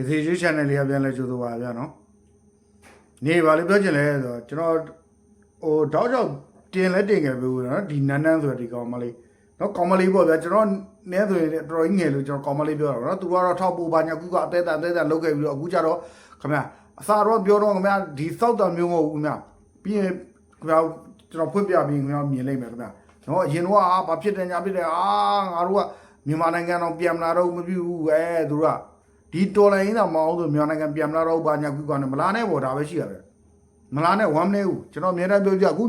ကစီရွှေ channel လေးကပြန်လဲကြိုးဆိုပါဗျာနော်နေပါလေပြောချင်လဲဆိုတော့ကျွန်တော်ဟိုတောက်ကြောက်တင်လဲတင်ခဲ့ပြီနော်ဒီနန်းနန်းဆိုတဲ့ဒီကောင်မလေးနော်ကောင်မလေးပေါ့ဗျာကျွန်တော်နဲဆိုရင်တော်တော်ကြီးငယ်လို့ကျွန်တော်ကောင်မလေးပြောတာနော်သူကတော့ထောက်ပို့ပါညာကူကအသေးတန်အသေးတန်လောက်ခဲ့ပြီးတော့အခုကျတော့ခင်ဗျာအစာတော့ပြောတော့ခင်ဗျာဒီစောက်တံမျိုးမဟုတ်ဘူးခင်ဗျာပြီးရင်ခင်ဗျာကျွန်တော်ဖွင့်ပြပြီးခင်ဗျာမြင်လိုက်မယ်ခင်ဗျာနော်အရင်တော့အာဘာဖြစ်တယ်ညာဖြစ်တယ်အာငါတို့ကမြန်မာနိုင်ငံတော့ပြန်မလာတော့မပြူဘူးအဲသူတို့က ဒီတော်လိုင်းတော့မအောင်ဆိုမြန်မာနိုင်ငံပြန်မလာတော့ဘာညာကူကနေမလာနဲ့ပေါ့ဒါပဲရှိရပဲမလာနဲ့ဝမ်းမနေဘူးကျွန်တော်အများအားပြောပြအခု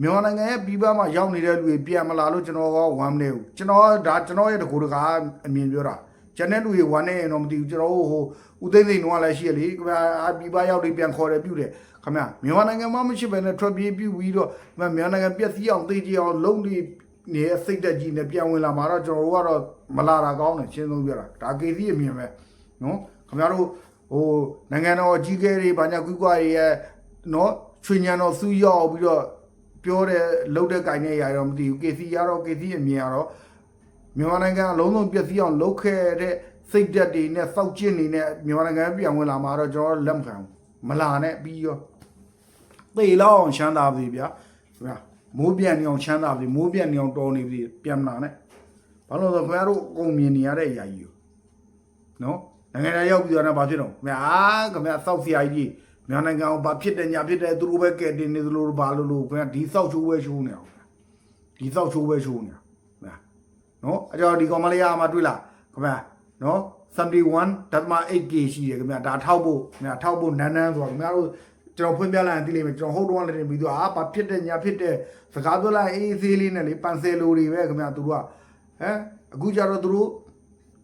မြန်မာနိုင်ငံရဲ့ပြည်ပမှာရောက်နေတဲ့လူတွေပြန်မလာလို့ကျွန်တော်ကဝမ်းမနေဘူးကျွန်တော်ဒါကျွန်တော်ရဲ့တကူတကာအမြင်ပြောတာကျန်တဲ့လူတွေဝမ်းနေရင်တော့မသိဘူးကျွန်တော်ဟိုဦးသိန်းသိန်းတော့လည်းရှိရလေခင်ဗျာပြည်ပရောက်တွေပြန်ခေါ်တယ်ပြုတယ်ခင်ဗျာမြန်မာနိုင်ငံမှာမရှိဘဲနဲ့ထွက်ပြေးပြုပြီးတော့မြန်မာနိုင်ငံပြည့်စည်အောင်သိကြအောင်လုံးတွေ နေတဲ့စိတ်သက်ကြီးနဲ့ပြန်ဝင်လာမှာတော့ကျွန်တော်တို့ကတော့မလာတာကောင်းတယ်ရှင်းဆုံးပြောတာဒါကေစီအမြင်ပဲနော်ခင်ဗျားတို့ဟိုနိုင်ငံတော်အကြီးအကဲတွေဘာညာကွီကွာတွေရဲ့နော်ချွေညံတော်စူးရောက်ပြီးတော့ပြောတဲ့လှုပ်တဲ့ကြိုင်နဲ့ຢာတော့မသိဘူး KC ရတော့ KC အမြင်ရတော့မြန်မာနိုင်ငံအလုံးစုံပြည့်စည်အောင်လုပ်ခဲ့တဲ့စိတ်ဓာတ်တွေနဲ့စောက်ကျင့်နေနဲ့မြန်မာနိုင်ငံပြန်ဝင်လာမှာတော့ကျွန်တော်လက်မခံဘူးမလာနဲ့ပြီးရောသေလောက်အောင်ချမ်းသာပြီဗျာခင်ဗျာ မိုးပြန်နေအောင်ချမ်းသာပြီမိုးပြန်နေအောင်တော်နေပြီပြန်မလာနဲ့ဘာလို့လဲဆိုတော့ခင်ဗျားတို့အကုန်မြင်နေရတဲ့ຢာကြီးကိုနော်နိုင်ငံသားရောက်ပြီးတော့ဘာဖြစ်တော့ခင်ဗျာခင်ဗျာစောက်ဆရာကြီးမြန်မာနိုင်ငံကိုဘာဖြစ်တယ်ညာဖြစ်တယ်သူတို့ပဲကဲတင်နေသလိုဘာလို့လို့ခင်ဗျာဒီစောက်ချိုးပဲချိုးနေအောင်ဒီစောက်ချိုးပဲချိုးနေအောင်ခင်ဗျာနော်အကြောဒီကောင်မလေးရမှာတွေ့လားခင်ဗျာနော် 71.8K ရှိတယ်ခင်ဗျာဒါထောက်ဖို့ခင်ဗျာထောက်ဖို့နန်းနန်းဆိုတော့ခင်ဗျာတို့ ကျွန်တော်ဖွင့်ပြလိုက်ရင်သိလိမ့်မယ်ကျွန်တော်ဟုတ်တော့လည်းတင်ပြီးတော့အာဘာဖြစ်တယ်ညာဖြစ်တယ်စကားပြောလိုက်အေးသေးလေးနဲ့လေပန်ဆယ်လိုတွေပဲခင်ဗျာသူတို့ကဟမ်အခုကျတော့သူတို့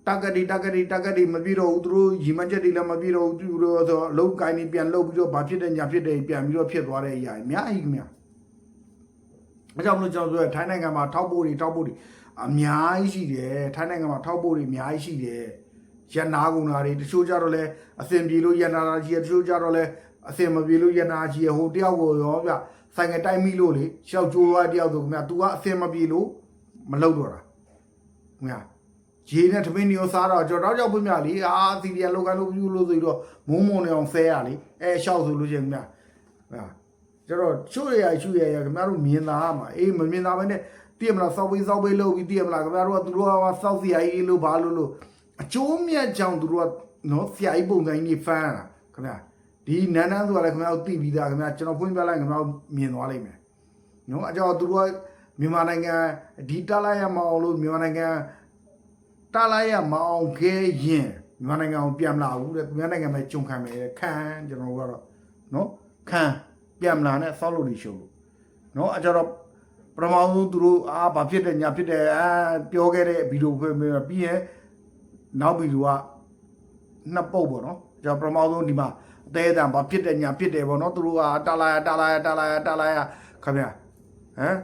တက်ကတိတက်ကတိတက်ကတိမပြည့်တော့ဘူးသူတို့ရီမချက်တွေလည်းမပြည့်တော့ဘူးသူတို့ဆိုအလုံးကိုင်းနေပြန်လှုပ်ပြီးတော့ဘာဖြစ်တယ်ညာဖြစ်တယ်ပြန်ပြီးတော့ဖြစ်သွားတဲ့အရာအများကြီးခင်ဗျာအကြောင်းလို့ကျွန်တော်ပြောထိုင်းနိုင်ငံမှာထောက်ပို့တွေထောက်ပို့တွေအများကြီးရှိတယ်ထိုင်းနိုင်ငံမှာထောက်ပို့တွေအများကြီးရှိတယ်ရန်နာကုန်တာတွေတချို့ကြတော့လဲအစင်ပြေလို့ရန်နာတာကြီးတချို့ကြတော့လဲ အစင်မပြေလို့ရန်နာကြီးဟိုတယောက်ကိုရောဗျဆိုင်ကတိုက်မိလို့လေရှောက်ကြိုးသွားတယောက်ဆိုခင်ဗျာ तू ကအစင်မပြေလို့မလုပ်တော့တာခင်ဗျာရေနဲ့သမင်းနေရောစားတော့ကျွန်တော်တော့ကြောက်ပြမြလीအာစီရီယလောကလို့ပြုလို့ဆိုပြီးတော့မုံမုံနေအောင်ဆဲရလीအဲရှောက်ဆိုလို့ချင်းမြဟာကျွန်တော်ချွတ်ရရချွတ်ရရခင်ဗျားတို့မြင်သားမှာအေးမမြင်သားပဲနဲ့တည်မလားစောက်ပေးစောက်ပေးလို့ပြီးတည်မလားခင်ဗျားတို့ကသူတို့ကစောက်စီယာကြီးလို့ဘာလို့လို့အကျိုးမြတ်ကြောင့်သူတို့ကနော်ဆရာကြီးပုံစံကြီးဖမ်းတာခင်ဗျာ ဒီနန်းနန်းဆိုတာလည်းခင်ဗျားတို့သိပြီးသားခင်ဗျာကျွန်တော်ဖွင့်ပြလိုက်ခင်ဗျားတို့မြင်သွားလိမ့်မယ်နော်အကြောင်းသူတို့ကမြန်မာနိုင်ငံဒီတလိုက်ရမအောင်လို့မြန်မာနိုင်ငံတားလိုက်ရမအောင်ခဲရင်မြန်မာနိုင်ငံကိုပြန်မလာဘူးတဲ့မြန်မာနိုင်ငံမှာကြုံခံမယ်တဲ့ခံကျွန်တော်တို့ကတော့နော်ခံပြန်မလာနဲ့ဆောက်လို့ဒီရှုံလို့နော်အကြတော့ပထမဆုံးသူတို့အာဘာဖြစ်တယ်ညာဖြစ်တယ်အာပြောခဲ့တဲ့ဗီဒီယိုခွင့်ပြီးရင်နောက်ဗီဒီယိုကနှစ်ပုတ်ပေါ့နော်ကျွန်တော်ပထမဆုံးဒီမှာအ သေးအတန်ဘာဖြစ်တယ်ညာဖြစ်တယ်ပေါ့နော်သူတို့ကတာလာရတာလာရတာလာရတာလာရခင်ဗျာဟမ်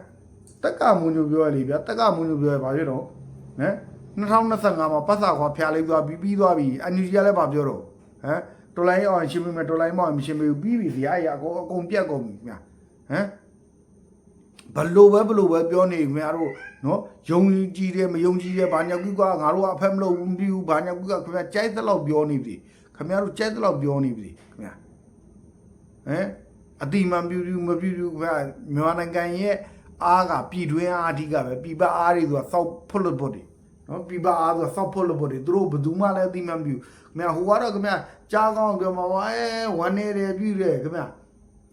တက်ကမွန်ညိုပြောရလေဗျာတက်ကမွန်ညိုပြောရဘာဖြစ်တော့ဟမ်2025မှာပတ်စာခွာဖျားလိုက်သွားပြီးပြီးသွားပြီအန်ယူဂျီကလည်းဗာပြောတော့ဟမ်တော်လိုင်းအောင်ရှင်းပေးမယ်တော်လိုင်းမအောင်မရှင်းပေးဘူးပြီးပြီဇာအရာအကုန်အကုန်ပြတ်ကုန်ပြီခင်ဗျာဟမ်ဘလို့ပဲဘလို့ပဲပြောနေခင်ဗျားတို့နော်ယုံကြည်တယ်မယုံကြည်တယ်ဘာညာကူကငါတို့ကအဖက်မလို့ဘူးပြီးဘူးဘာညာကူကခင်ဗျာကြိုက်တဲ့လောက်ပြောနေပြီခင်ဗျားတို့ကြိုက်တဲ့လောက်ပြောနေပြီခင်ဗျာ ဟမ်အတိမန်ပြူပြူမပြူပြူခင်ဗျာမြန်မာနိုင်ငံရဲ့အားကပြည်တွင်းအားအဓိကပဲပြည်ပအားတွေဆိုတာစောက်ဖွတ်လို့ပုတ်တယ်နော်ပြပအားဆိုဆော့ဖို့လို့ပေါ့ဒီသူတို့ဘယ်သူမှလည်းအသိမှမပြုခင်ဗျာဟိုကတော့ခင်ဗျာကြားကောင်းပြောမှာဝါအဲဝမ်းနေတယ်ပြုတယ်ခင်ဗျာ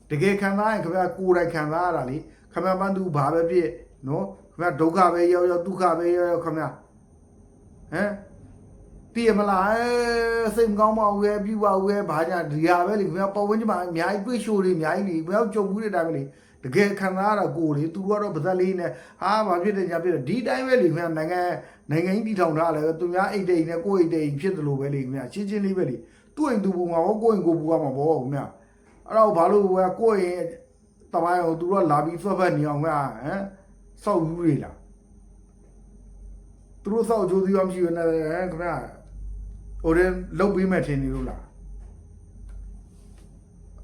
တကယ်ခံစားရင်ခင်ဗျာကိုယ်တိုင်ခံစားရတာလေခင်ဗျာမန်သူဘာပဲဖြစ်နော်ခင်ဗျာဒုက္ခပဲရောက်ရောက်ဒုက္ခပဲရောက်ရောက်ခင်ဗျာဟမ် တည်မလားအဲစိတ်မကောင်းပါဘူးရဲ့ပြပါဘူးရဲ့ဘာညာဒီဟာပဲလေခင်ဗျာပေါ်ဝင်းကျမအများကြီးတွေ့ရှိုးတွေအများကြီးလေဘယ်တော့ကြုံဘူးတဲ့အတိုင်းပဲလေတကယ်ခံစားရတာကိုယ်လေသူကတော့ဗဇက်လေးနဲ့ဟာဘာဖြစ်တယ်ညာဖြစ်တယ်ဒီတိုင်းပဲလေခင်ဗျာနိုင်ငံနိုင်ငံကြီးတည်ထောင်ထားလဲသူများအိတ်တိတ်နဲ့ကိုယ့်အိတ်တိတ်ဖြစ်တယ်လို့ပဲလေခင်ဗျာချင်းချင်းလေးပဲလေသူ့အိမ်သူပူမှာဟောကိုယ့်အိမ်ကိုပူရမှာပေါ့ခင်ဗျာအဲ့တော့ဘာလို့ပဲကိုယ့်အိမ်တမိုင်းကိုသူတို့ကလာပြီးဆွတ်ဖက်နေအောင်ခင်ဗျာဟမ်စောက်ယူတွေလားသူတို့စောက်ကြိုးစီးရမရှိဘူးနဲ့ဟမ်ခင်ဗျာ ဟိုရင်လုတ်ပြီးမဲ့ထင်နေလို့လား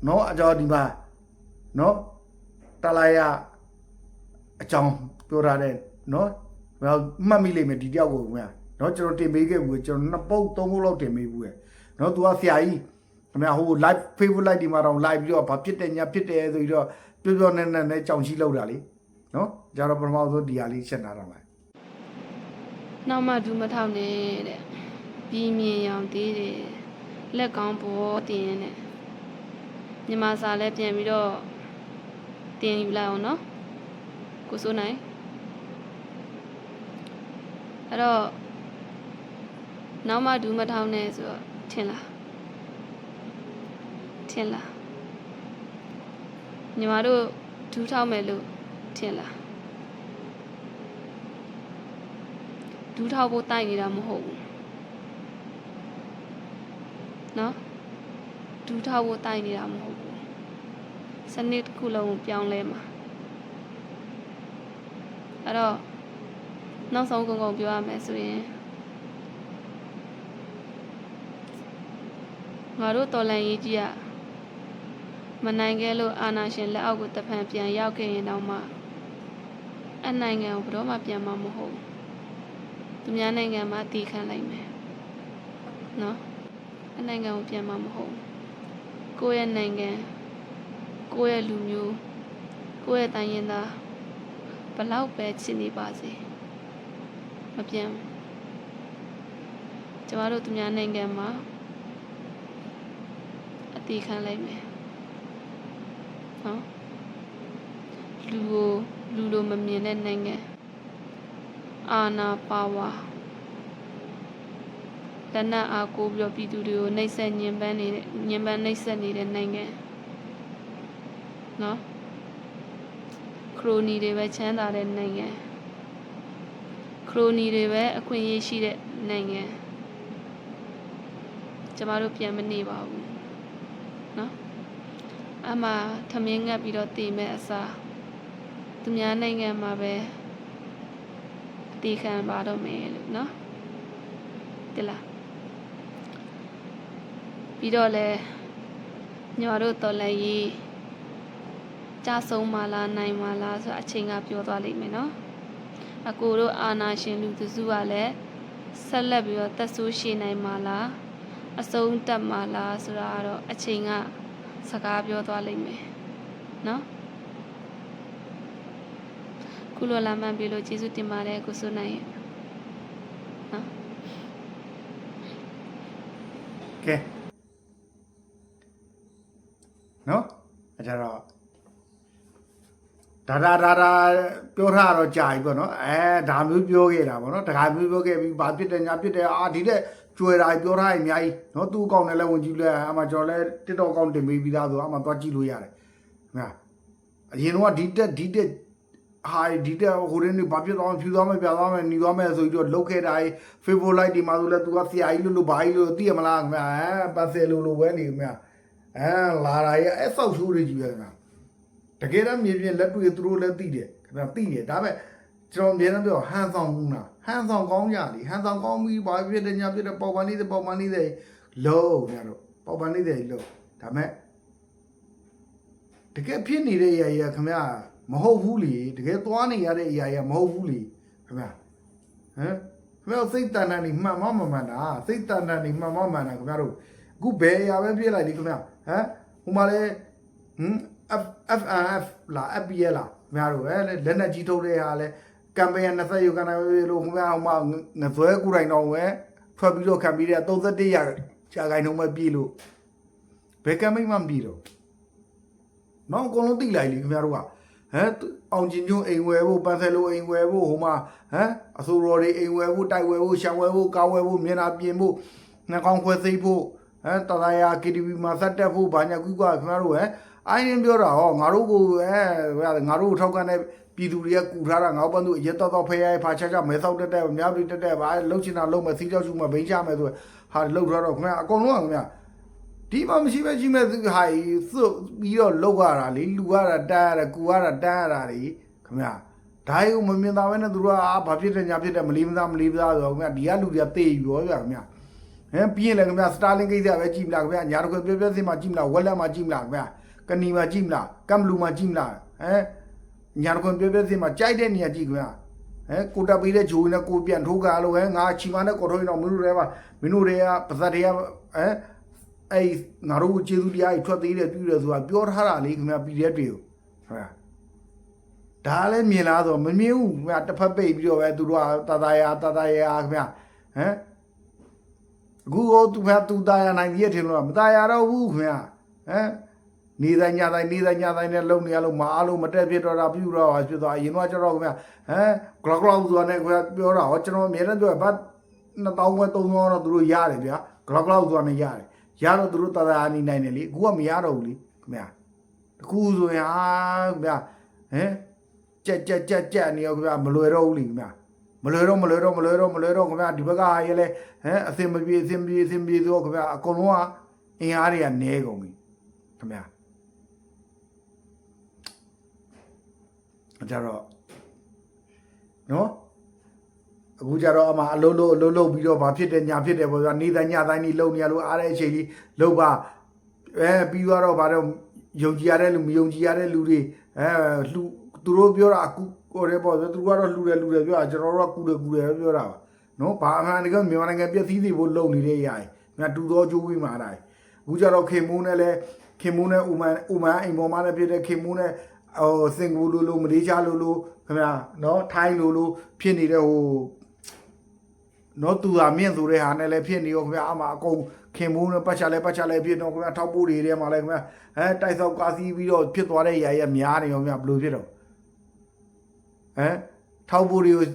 နော်အကြောဒီမှာနော်တလာရအကြောင်းပြောထားတဲ့နော်မှတ်မိလိမ့်မယ်ဒီတယောက်ကိုခင်ဗျာနော်ကျွန်တော်တင်ပေးခဲ့ဘူးကျွန်တော်နှစ်ပုတ်သုံးပုတ်လောက်တင်ပေးဘူးရဲ့နော် तू ကဆရာကြီးခင်ဗျာဟို live facebook live ဒီမှာတော့ live ပြီးတော့ဘာဖြစ်တယ်ညာဖြစ်တယ်ဆိုပြီးတော့ပြောပြောနေနေနဲ့ကြောင်ချီလောက်တာလေနော်ကြတော့ပထမဆုံးဒီဟာလေးရှင်းထားတော့မယ်နောက်မှဒူးမထောက်နဲ့တဲ့ ပြီးမြင်ရောင်သေးတယ်လက်ကောင်းပေါ်တင်တဲ့ညီမစာလည်းပြန်ပြီးတော့တင်ယူလိုက်အောင်နော်ကိုစိုးနိုင်အဲ့တော့နောက်မှဒူးမထောက်နဲ့ဆိုတော့ထင်လားထင်လားညီမတို့ဒူးထောက်မယ်လို့ထင်လားဒူးထောက်ဖို့တိုက်နေတာမဟုတ်ဘူး နော်ဒူးထောက်ဖို့တိုက်နေတာမဟုတ်ဘူးစနစ်တစ်ခုလုံးကိုပြောင်းလဲမှာအဲ့တော့နောက်ဆုံးကုန်ကုန်ပြောရမယ်ဆိုရင်ငါတို့တော်လန်ရေးကြီးကမနိုင်ခဲ့လို့အာနာရှင်လက်အောက်ကိုတဖန်ပြန်ရောက်ခဲ့ရင်တော့မှအနိုင်ငံကိုဘယ်တော့မှပြန်မှာမဟုတ်ဘူးသူများနိုင်ငံမှာတည်ခံလိုက်မယ်နော် အနိုင်ငံကိုပြန်မှာမဟုတ်ဘူးကိုယ့်ရဲ့နိုင်ငံကိုယ့်ရဲ့လူမျိုးကိုယ့်ရဲ့တိုင်းရင်းသားဘလောက်ပဲချစ်နေပါစေမပြန်ဘူးကျမတို့သူများနိုင်ငံမှာအတည်ခံလိုက်မယ်နော်လူကိုလူလိုမမြင်တဲ့နိုင်ငံအာနာပါဝါ လက်နက်အားကိုးပြီးတော့ပြည်သူတွေကိုနှိပ်စက်ညှဉ်းပန်းနေတဲ့ညှဉ်းပန်းနှိပ်စက်နေတဲ့နိုင်ငံနော်ခရိုနီတွေပဲချမ်းသာတဲ့နိုင်ငံခရိုနီတွေပဲအခွင့်အရေးရှိတဲ့နိုင်ငံကျမတို့ပြန်မနေပါဘူးနော်အမှထမင်းငတ်ပြီးတော့တည်မဲ့အစားသူများနိုင်ငံမှာပဲအတီခံပါတော့မယ်လို့နော်တိလား ပြီးတော့လဲညော်တို့တော်လည်းရေးကြဆုံးမလားနိုင်မလားဆိုအချိန်ကပြောသွားလိမ့်မယ်နော်အကိုတို့အာနာရှင်လူသူစုကလည်းဆက်လက်ပြီးတော့တက်ဆိုးရှိနိုင်မလားအဆုံးတက်မလားဆိုတာကတော့အချိန်ကစကားပြောသွားလိမ့်မယ်နော်ခုလိုလာမှန်ပြီလို့ကျေးဇူးတင်ပါတယ်ကိုစိုးနိုင်ရဲ့နော်ကဲနော်အ ကြတော့ဒါဒါဒါဒါပြောထားတော့ကြာပြီပေါ့နော်အဲဒါမျိုးပြောခဲ့တာပေါ့နော်တခါမျိုးပြောခဲ့ပြီးဘာဖြစ်တယ်ညာဖြစ်တယ်အာဒီတဲ့ကျွဲတာပြောထားရင်အများကြီးနော်သူ့အကောင့်နဲ့လည်းဝင်ကြည့်လိုက်အမှကျွန်တော်လည်း TikTok အကောင့်တင်ပေးပြီးသားဆိုအမှသွားကြည့်လို့ရတယ်ခင်ဗျာအရင်တော့ဒီတက်ဒီတက်ဟာဒီတက်ဟိုရင်းနေဘာဖြစ်သွားမှဖြူသွားမှပြသွားမှညီသွားမှဆိုပြီးတော့လုတ်ခဲ့တာ Facebook Live ဒီမှာဆိုလဲသူကဆရာကြီးလို့လို့ဘာကြီးလို့သိရမလားခင်ဗျာအဲပတ်စယ်လို့လို့ဝဲနေခင်ဗျာ အဲလာတာရဲ့အဲဆောက်ဆိုးတွေကြီးပဲခင်ဗျာတကယ်တော့မြေပြင်လက်တွေ့သူတို့လည်းသိတယ်ခင်ဗျာသိတယ်ဒါပေမဲ့ကျွန်တော်အမြဲတမ်းပြောဟန်ဆောင်ဘူးလားဟန်ဆောင်ကောင်းကြလေဟန်ဆောင်ကောင်းပြီးဘာဖြစ်တယ်ညာဖြစ်တယ်ပေါ်ပန်နေတဲ့ပေါ်ပန်နေတဲ့လုံးညတော့ပေါ်ပန်နေတဲ့လုံးဒါပေမဲ့တကယ်ဖြစ်နေတဲ့အရာကြီးကခင်ဗျာမဟုတ်ဘူးလေတကယ်သွားနေရတဲ့အရာကြီးကမဟုတ်ဘူးလေခင်ဗျာဟမ်ခင်ဗျားတို့စိတ်တန်တန်နေမှန်မမှန်မှန်တာစိတ်တန်တန်နေမှန်မမှန်တာခင်ဗျားတို့ အခုဘယ်အရာပဲပြည့်လိုက်လေခင်ဗျာဟမ်ဟိုမှာလေဟမ် F FNF လာ FPL လာခင်ဗျားတို့ဟဲ့လက်နက်ကြီးထုတ်တဲ့ဟာလဲကမ်ပိန်း20ယူကန်လို့ခင်ဗျားဟိုမှာငဇွဲကူတိုင်းတော့ပဲထွက်ပြီးတော့ခံပြီးတဲ့31ရာရှာကိုင်းတော့မပြေလို့ဘယ်ကမ်ပိန်းမှမပြေတော့နောက်အကုန်လုံးတိလိုက်လေခင်ဗျားတို့ကဟမ်အောင်ကျင်ကျုံအိမ်ဝယ်ဖို့ပန်ဆယ်လိုအိမ်ဝယ်ဖို့ဟိုမှာဟမ်အဆိုတော်တွေအိမ်ဝယ်ဖို့တိုက်ဝယ်ဖို့ရှံဝယ်ဖို့ကားဝယ်ဖို့မျက်နှာပြင်ဖို့နှာခေါင်းခွဲစိတ်ဖို့ ဟမ်တသာယာ KTV မှာစက်တက်ဖို့ဘာညာကူကခင်ဗျားတို့ဟမ်အိုင်းရင်ပြောတာဟောငါတို့ကိုအဲငါတို့ထောက်ကန်တဲ့ပြည်သူတွေကကူထားတာငါ့ဘန်းသူအရက်တော့တော့ဖဲရဲဖာချာချာမဲဆောက်တက်တက်များပြီးတက်တက်ဘာလှုပ်ချင်တာလှုပ်မယ်စီးကြောက်ချူမယ်ဘိန်းချမယ်ဆိုဟာလှုပ်ထားတော့ခင်ဗျာအကုန်လုံးကခင်ဗျာဒီမှာမရှိပဲရှိမဲ့သူဟာကြီးစွတ်ပြီးတော့လောက်ရတာလေလူရတာတန်းရတာကူရတာတန်းရတာလေခမရဒါရုံမမြင်သာပဲနဲ့သူတို့ကအာဘာဖြစ်တယ်ညာဖြစ်တယ်မလီမသားမလီမသားဆိုတော့ခမရဒီကလူတွေကတေးပြီးရောဗျာခမရ ဟမ်ပြီးရင်လည်းခမရစတာလင်ကိစ္စပဲကြည့်မလားခမရညာတခွေပြပြစင်မှာကြည့်မလားဝက်လက်မှာကြည့်မလားခမရကနီမှာကြည့်မလားကမ်ဘလူမှာကြည့်မလားဟမ်ညာတခွေပြပြစင်မှာကြိုက်တဲ့နေရာကြည့်ခမရဟဲကိုတက်ပေးတဲ့ဂျိုးနဲ့ကိုပြန်ထိုးကားလို့ဟဲငါချီမနဲ့ကော်ထိုးရင်တော့မင်းတို့တွေကမင်းတို့တွေကပါဇက်တွေကဟမ်အဲ့ငါတို့ကိုကျေးဇူးတရားကြီးထွက်သေးတယ်ပြုတယ်ဆိုတာပြောထားတာလေခင်ဗျာ PDF တွေကိုဟုတ်လားဒါလည်းမြင်လားဆိုတော့မမြင်ဘူးခင်ဗျာတစ်ဖက်ပိတ်ပြီးတော့ပဲသူတို့ကတတရာတတရာခင်ဗျာဟမ် အခုဟိုသူကသူตายရနိုင်ရဲ့ထင်လို့မตายရတော့ဘူးခင်ဗျာဟမ်နေတိုင်းညတိုင်းနေတိုင်းညတိုင်းနဲ့လုံနေရလို့မအားလို့မတက်ဖြစ်တော့တာပြုတော့ဖြစ်သွားအရင်တော့ကျတော့ခင်ဗျာဟမ်ဂလောက်ဂလောက်ဆိုတာနဲ့ခင်ဗျာပြောတာဟောကျွန်တော်အမြဲတမ်းပြောဘာ2000ပဲ3000တော့သူတို့ရတယ်ဗျာဂလောက်ဂလောက်ဆိုတာနဲ့ရတယ်ရတော့သူတို့တတရာနေနိုင်တယ်လေအခုကမရတော့ဘူးလေခင်ဗျာတခုဆိုရင်ဟာခင်ဗျာဟမ်ကြက်ကြက်ကြက်ကြက်နေရောခင်ဗျာမလွယ်တော့ဘူးလေခင်ဗျာ မလွယ်တော့မလွယ်တော့မလွယ်တော့မလွယ်တော့ခင်ဗျာဒီဘက်ကဟာရဲလဲဟမ်အစင်မပြေအစင်ပြေအစင်ပြေဆိုတော့ခင်ဗျာအကုန်လုံးကအင်အားတွေကနဲကုန်ပြီခင်ဗျာကြတော့နော်အခုကြတော့အမအလုံးလုံးအလုံးလုံးပြီးတော့ဘာဖြစ်တယ်ညာဖြစ်တယ်ပေါ့ဗျာနေတိုင်းညတိုင်းနေလုံနေရလို့အားတဲ့အချိန်ကြီးလုံပါအဲပြီးတော့ဗါတော့ယုံကြည်ရတဲ့လူမယုံကြည်ရတဲ့လူတွေအဲလူသူတို့ပြောတာအခု ကိုရဲပေါ့ဗျာသူတို့ကတော့လူတယ်လူတယ်ပြောတာကျွန်တော်တို့ကကူတယ်ကူတယ်ပြောတာပါနော်ဘာအမှန်တကယ်မြန်မာနိုင်ငံပြည့်စည်စီဖို့လုံနေတဲ့ຢာကြီးငါတူတော်ကျိုးဝိမာတာအခုကြတော့ခေမိုးနဲ့လဲခေမိုးနဲ့ဥမန်ဥမန်အိမ်ပေါ်မှာလည်းဖြစ်တဲ့ခေမိုးနဲ့ဟိုစင်ကာပူလိုလိုမလေးရှားလိုလိုခင်ဗျာနော်ထိုင်းလိုလိုဖြစ်နေတဲ့ဟိုနော်သူဟာမြင့်သူတဲ့ဟာနဲ့လည်းဖြစ်နေရောခင်ဗျာအမအကုန်ခင်မိုးနဲ့ပတ်ချလဲပတ်ချလဲဖြစ်တော့ခင်ဗျာထောက်ပိုးတွေထဲမှာလည်းခင်ဗျာအဲတိုက်ဆောက်ကားစီးပြီးတော့ဖြစ်သွားတဲ့ຢာရများနေရောခင်ဗျာဘယ်လိုဖြစ်တော့ ဟမ်ထောက်ပိုးတွေကို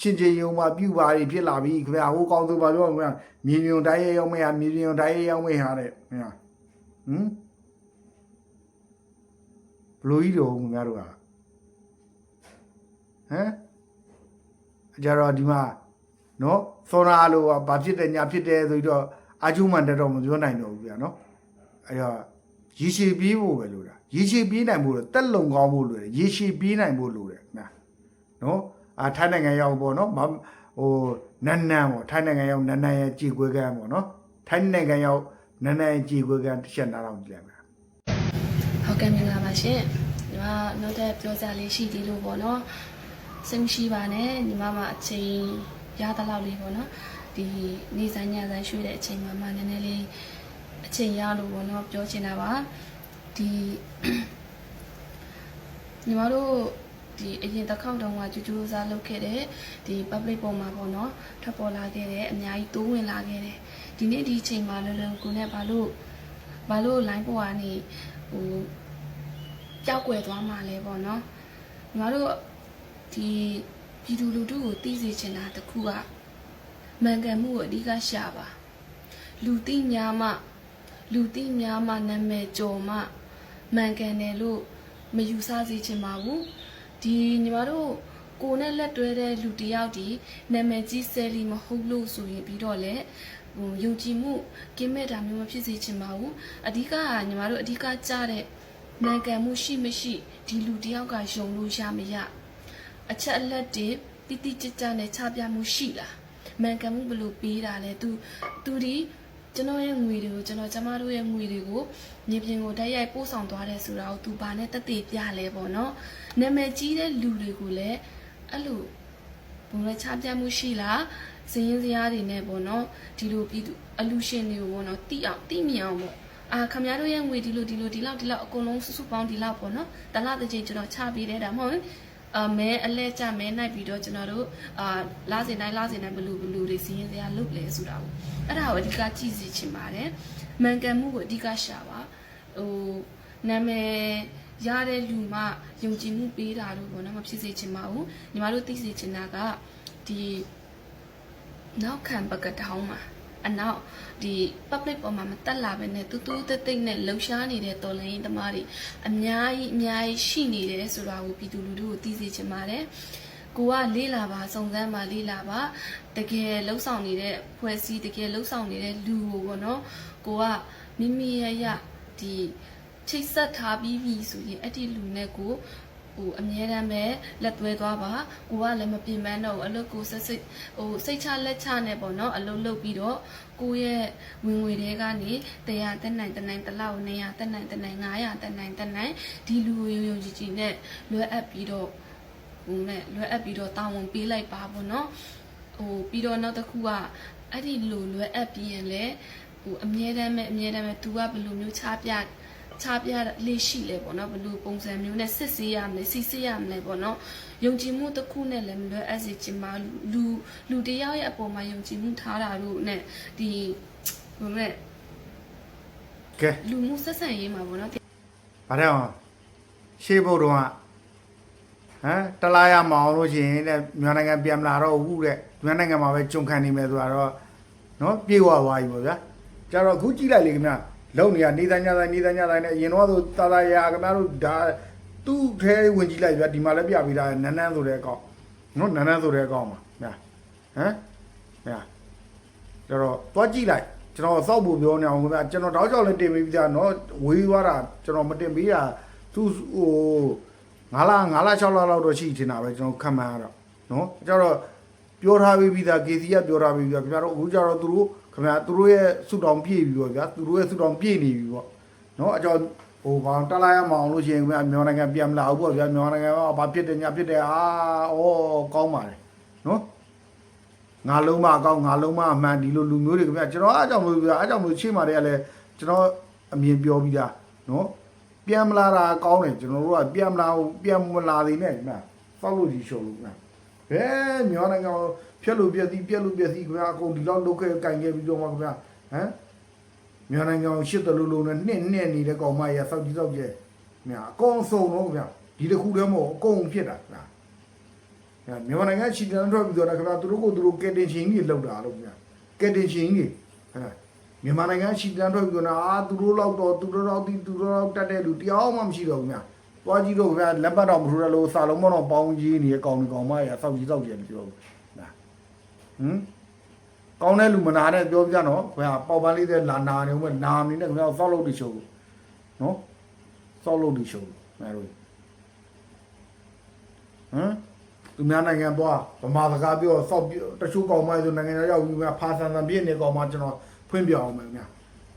ချင်းချင်းယုံမှာပြုပါတွေဖြစ်လာပြီခင်ဗျာဟိုကောင်းသူပါပြောခင်ဗျာမြေမြုံတိုင်းရရောက်မဲ့ဟာမြေမြုံတိုင်းရရောက်မဲ့ဟာတဲ့ခင်ဗျာဟမ်ဘလို့ကြီးတော့ခင်ဗျားတို့ကဟမ်ကြတော့ဒီမှာနော်သောနာလို့ကဘာဖြစ်တယ်ညာဖြစ်တယ်ဆိုပြီးတော့အာကျုံမှန်တက်တော့မပြောနိုင်တော့ဘူးဗျာနော်အဲ့တော့ရေရှည်ပြေးဖို့ပဲလို့တာရေရှည်ပြေးနိုင်ဖို့တက်လုံကောင်းဖို့လိုတယ်ရေရှည်ပြေးနိုင်ဖို့လိုတယ်ညာ နော်အာထိုင်းနိုင်ငံရောက်ပေါ့နော်မဟိုနန်းနန်းပေါ့ထိုင်းနိုင်ငံရောက်နန်းနန်းရဲ့ကြည်ခွေးကန်းပေါ့နော်ထိုင်းနိုင်ငံရောက်နန်းနန်းရဲ့ကြည်ခွေးကန်းတစ်ချက်နားတော့ကြည့်လိုက်မယ်ဟုတ်ကဲ့မင်္ဂလာပါရှင်ညီမနောက်တဲ့ပြောစရာလေးရှိသေးလို့ပေါ့နော်စိတ်မရှိပါနဲ့ညီမမှာအချိန်ရတဲ့လောက်လေးပေါ့နော်ဒီနေ့ဆိုင်ညဆိုင်ရွှေ့တဲ့အချိန်မှာမှနည်းနည်းလေးအချိန်ရလို့ပေါ့နော်ပြောချင်တာပါဒီညီမတို့ ဒီအရင်တစ်ခေါက်တုန်းကကြူးကြူးစားလုပ်ခဲ့တဲ့ဒီ public ပေါ်မှာပေါ့နော်ထပ်ပေါ်လာခဲ့တဲ့အများကြီးတိုးဝင်လာခဲ့တယ်ဒီနေ့ဒီအချိန်မှာလောလောကိုနဲ့ဘာလို့ဘာလို့ line ပေါ်ကနေဟိုကြောက်ွယ်သွားမှလဲပေါ့နော်ညီမတို့ဒီပြည်သူလူထုကိုသိစေချင်တာတစ်ခုကမှန်ကန်မှုကိုအဓိကရှာပါလူသိများမှလူသိများမှနာမည်ကျော်မှမှန်ကန်တယ်လို့မယူဆစေချင်ပါဘူး ဒီညီမတို့ကိုယ်နဲ့လက်တွဲတဲ့လူတစ်ယောက်ဒီနာမည်ကြီးဆယ်လီမဟုတ်လို့ဆိုရင်ပြီးတော့လေဟိုယုံကြည်မှုကင်းမဲ့တာမျိုးမဖြစ်စေချင်ပါဘူးအဓိကကညီမတို့အဓိကကြားတဲ့မှန်ကန်မှုရှိမရှိဒီလူတစ်ယောက်ကယုံလို့ရမရအချက်အလက်တွေတိတိကျကျနဲ့ချပြမှုရှိလားမှန်ကန်မှုဘယ်လိုပေးတာလဲ तू तू ဒီ ကျွန်တော်ရဲ့ငွေတွေကိုကျွန်တော်ကျမတို့ရဲ့ငွေတွေကိုမြေပြင်ကိုတိုက်ရိုက်ပို့ဆောင်သွားတယ်ဆိုတာကို तू ဘာနဲ့တက်တည်ပြလဲပေါ့နော်နာမည်ကြီးတဲ့လူတွေကိုလည်းအဲ့လိုဘုံလဲချပြမှုရှိလားစည်ရင်းစရာတွေနဲ့ပေါ့နော်ဒီလိုပြီးသူအလူရှင်တွေကိုပေါ့နော်တိအောင်တိမြင်အောင်ပေါ့အာခမရတို့ရဲ့ငွေဒီလိုဒီလိုဒီလောက်ဒီလောက်အကုန်လုံးစုစုပေါင်းဒီလောက်ပေါ့နော်တလားတစ်ချိန်ကျွန်တော်ချပေးတယ်ဒါမှမဟုတ် အမဲအလဲကြမဲနိုင်ပြီးတော့ကျွန်တော်တို့အာလာစင်တိုင်းလာစင်တိုင်းဘလူဘလူတွေစီးရင်တရားလုပ်လဲဆိုတာကိုအဲ့ဒါကိုအဓိကကြည့်စီချင်ပါတယ်မှန်ကန်မှုကိုအဓိကရှာပါဟိုနာမည်ရတဲ့လူမှယုံကြည်မှုပေးတာလို့ပေါ့နော်မဖြစ်စေချင်ပါဘူးညီမတို့သိစေချင်တာကဒီနောက်ခံပကတောင်းမှာ အနောက်ဒီ public ပေါ်မှာမတက်လာပဲနဲ့တူတူတိတ်တိတ်နဲ့လှူရှားနေတဲ့တော်လိုင်းသမားတွေအများကြီးအများကြီးရှိနေတယ်ဆိုတာကိုပြည်သူလူထုကိုသိစေချင်ပါတယ်ကိုကလေးလာပါစုံစမ်းပါလေးလာပါတကယ်လှုပ်ဆောင်နေတဲ့ဖွဲ့စည်းတကယ်လှုပ်ဆောင်နေတဲ့လူကိုပေါ့နော်ကိုကမိမိရဲ့ရဒီချိတ်ဆက်ထားပြီးပြီဆိုရင်အဲ့ဒီလူနဲ့ကို ဟိုအမြဲတမ်းပဲလက်သွဲသွားပါကိုကလည်းမပြင်ပန်းတော့ဘူးအလုပ်ကိုဆက်စိတ်ဟိုစိတ်ချလက်ချနဲ့ပေါ့နော်အလုပ်လုပ်ပြီးတော့ကိုရဲ့ဝင်ငွေတွေကနေ100တက်နိုင်တက်နိုင်တစ်လောက်200တက်နိုင်တက်နိုင်900တက်နိုင်တက်နိုင်ဒီလူယုံယုံကြည်ကြည်နဲ့လွယ်အပ်ပြီးတော့ဟိုနဲ့လွယ်အပ်ပြီးတော့တာဝန်ပေးလိုက်ပါပေါ့နော်ဟိုပြီးတော့နောက်တစ်ခုကအဲ့ဒီလူလွယ်အပ်ပြီးရင်လည်းဟဟိုအမြဲတမ်းပဲအမြဲတမ်းပဲ तू ကဘယ်လိုမျိုးချပြ ချပြလေးရှိလဲပေါ့နော်ဘယ်လိုပုံစံမျိုးနဲ့စစ်ဆေးရမလဲစီစစ်ရမလဲပေါ့နော်ယုံကြည်မှုတစ်ခုနဲ့လည်းမလွဲအပ်စေချင်ပါလူလူတစ်ယောက်ရဲ့အပေါ်မှာယုံကြည်မှုထားတာတို့နဲ့ဒီဟိုမဲ့ကဲလူမှုဆက်ဆံရေးမှာပေါ့နော်ဘာတဲ့အောင်ရှေးဘုတ်တော်ကဟမ်တလားရမအောင်လို့ရှိရင်တဲ့မြန်မာနိုင်ငံပြန်မလာတော့ဘူးတဲ့မြန်မာနိုင်ငံမှာပဲဂျုံခံနေမယ်ဆိုတော့နော်ပြေဝသွားပြီပေါ့ဗျာကြတော့အခုကြည့်လိုက်လေခင်ဗျ လုံနေရနေသားညသားနေသားညသားနဲ့အရင်တော့သာသာရာခင်ဗျားတို့ဒါသူ့ထဲဝင်ကြည့်လိုက်ဗျာဒီမှာလည်းပြပေးတာနန်းနန်းဆိုတဲ့အကောင့်နော်နန်းနန်းဆိုတဲ့အကောင့်ပါဗျာဟမ်ဗျာကြတော့သွားကြည့်လိုက်ကျွန်တော်စောက်ဖို့ပြောနေအောင်ခင်ဗျာကျွန်တော်တောက်ချောက်လည်းတင်ပေးပြီးသားနော်ဝေးသွားတာကျွန်တော်မတင်ပေးတာသူဟို9လ9လ6လလောက်တော့ရှိချင်တာပဲကျွန်တော်ခံမှန်းရတော့နော်ကြတော့ပြောထားပြီးပြီးသား KC ကပြောထားပြီးပြီးသားခင်ဗျားတို့အခုကြတော့သူတို့ ခင်ဗျာသူတို့ရဲ့စုတောင်ပြည့်ပြီပေါ့ဗျာသူတို့ရဲ့စုတောင်ပြည့်နေပြီပေါ့နော်အကြောင်းဟိုဘာတလားရမအောင်လို့ရှိရင်ခင်ဗျာမြန်မာနိုင်ငံပြန်မလာဘူးပေါ့ဗျာမြန်မာနိုင်ငံကဘာဖြစ်တယ်ညာဖြစ်တယ်အာဩကောင်းပါတယ်နော်ငါလုံးမအကောင့်ငါလုံးမအမှန်ဒီလိုလူမျိုးတွေခင်ဗျာကျွန်တော်အားကြောင့်မလို့ဗျာအားကြောင့်မလို့ရှေ့မှာတည်းကလည်းကျွန်တော်အမြင်ပြောပြီးသားနော်ပြန်မလာတာကောင်းတယ်ကျွန်တော်တို့ကပြန်မလာဘူးပြန်မလာသေးနဲ့ခင်ဗျာစောက်လို့ဒီရှုံလို့ခင်ဗျာ ဘယ်မြောင်းနိုင်ငံကိုဖြက်လို့ပြက်စီးပြက်လို့ပြက်စီးခင်ဗျာအကုန်ဒီလောက်လုတ်ခဲ့ကင်ခဲ့ပြီးတော့မှခင်ဗျာဟမ်မြောင်းနိုင်ငံကိုရှစ်တလူလုံးနဲ့နှစ်နှစ်နေတဲ့ကောင်မရစောက်ကြီးစောက်ကျဲခင်ဗျာအကုန်စုံတော့ခင်ဗျာဒီတစ်ခုတည်းမဟုတ်အကုန်ဖြစ်တာခင်ဗျာအဲမြန်မာနိုင်ငံချီတန်ထွက်ပြီးတော့လည်းခင်ဗျာသူတို့ကိုသူတို့ကက်တင်ချင်းကြီးလောက်တာလို့ခင်ဗျာကက်တင်ချင်းကြီးဟဲ့မြန်မာနိုင်ငံချီတန်ထွက်ပြီးတော့အာသူတို့လောက်တော့သူတို့လောက်ဒီသူတို့လောက်တက်တဲ့လူတရားမှမရှိတော့ဘူးခင်ဗျာ သွားကြည့်တော့ခင်ဗျာလက်ပတ်တော့မထူရလို့စာလုံးမတော့ပေါင်းကြီးနေကောင်ဒီကောင်မရစောက်ကြီးစောက်ကြီးတယ်ပြောဘူးနာဟမ်ကောင်းတဲ့လူမနာနဲ့ပြောပြနော်ခင်ဗျာပေါက်ပန်းလေးတဲ့လာနာနေဦးမယ်နာနေနဲ့ခင်ဗျာစောက်လို့ဒီရှုပ်နော်စောက်လို့ဒီရှုပ်မဲလို့ဟမ်သူများနိုင်ငံသွားဗမာစကားပြောစောက်ပြောတချို့ကောင်မဆိုနိုင်ငံခြားရောက်ပြီးမှဖာဆန်ဆန်ပြည့်နေကောင်မကျွန်တော်ဖွင့်ပြအောင်မယ်ခင်ဗျာ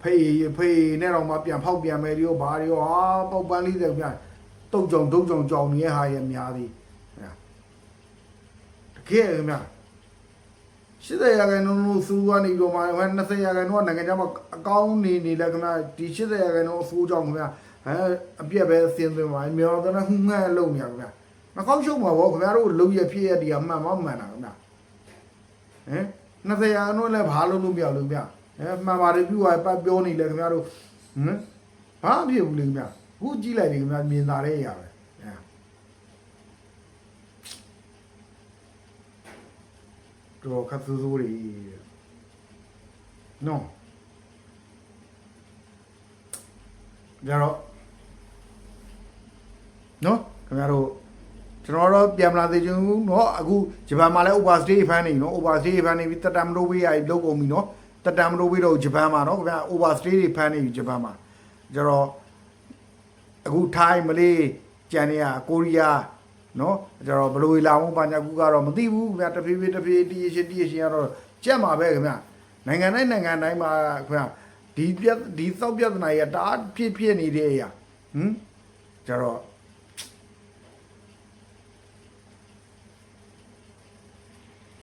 ဖေးဖေးနဲ့တော့မှပြန်ဖောက်ပြန်မယ်ဒီရောဘာတွေရောဟာပေါက်ပန်းလေးတယ်ခင်ဗျာ တုတ်ကြုံတုတ်ကြုံကြောင်နေတဲ့ဟာရဲ့များသည်ခင်ဗျာတကယ်ခင်ဗျာ80ရာခိုင်နှုန်းလို့စူကနေတော့မှ20ရာခိုင်နှုန်းကနိုင်ငံခြားမှာအကောင်းနေနေလဲခင်ဗျာဒီ80ရာခိုင်နှုန်းအဆိုးကြောင့်ခင်ဗျာဟဲအပြက်ပဲဆင်းသွင်းပါမြော်တော့ဟူးငှဲ့လုံနေရခင်ဗျာမကောက်ရှုံမှာဗောခင်ဗျားတို့လုံရဖြစ်ရဒီကမှန်မမှန်တာခင်ဗျာဟမ်20ရာနို့လည်းဘာလို့လို့မရလို့ဗျာဟဲမှန်ပါတယ်ပြုတ်ပတ်ပြောနေလေခင်ဗျားတို့ဟမ်ဘာအဖြစ်ဘူးလေခင်ဗျာ ခုကြည့်လိုက်လေခင်ဗျာမြင်သာတဲ့အရာပဲဟမ်တော့ခတ်စိုးစိုးတွေနော်ကြတော့နော်ခင်ဗျားတို့ ကျွန်တော်တော့ပြန်မလာသေးချင်ဘူးเนาะအခုဂျပန်မှာလည်း overstay fan နေเนาะ overstay fan နေပြီးတက်တမ်မလို့ဝေးရလောက်ကုန်ပြီเนาะတက်တမ်မလို့ဝေးတော့ဂျပန်မှာเนาะခင်ဗျာ overstay တွေ fan နေပြီဂျပန်မှာကျတော့ အခုထိုင်းမလေးကြံနေရကိုရီးယားနော်ကျွန်တော်ဘလို့လာအောင်ပါညာကူကတော့မသိဘူးခင်ဗျာတဖြည်းဖြည်းတဖြည်းတည်ရှင်တည်ရှင်ကတော့ကြက်မှာပဲခင်ဗျာနိုင်ငံတိုင်းနိုင်ငံတိုင်းမှာခင်ဗျာဒီပြဒီသောက်ပြဿနာကြီးကတအားဖြစ်ဖြစ်နေတဲ့အရာဟမ်ကျတော့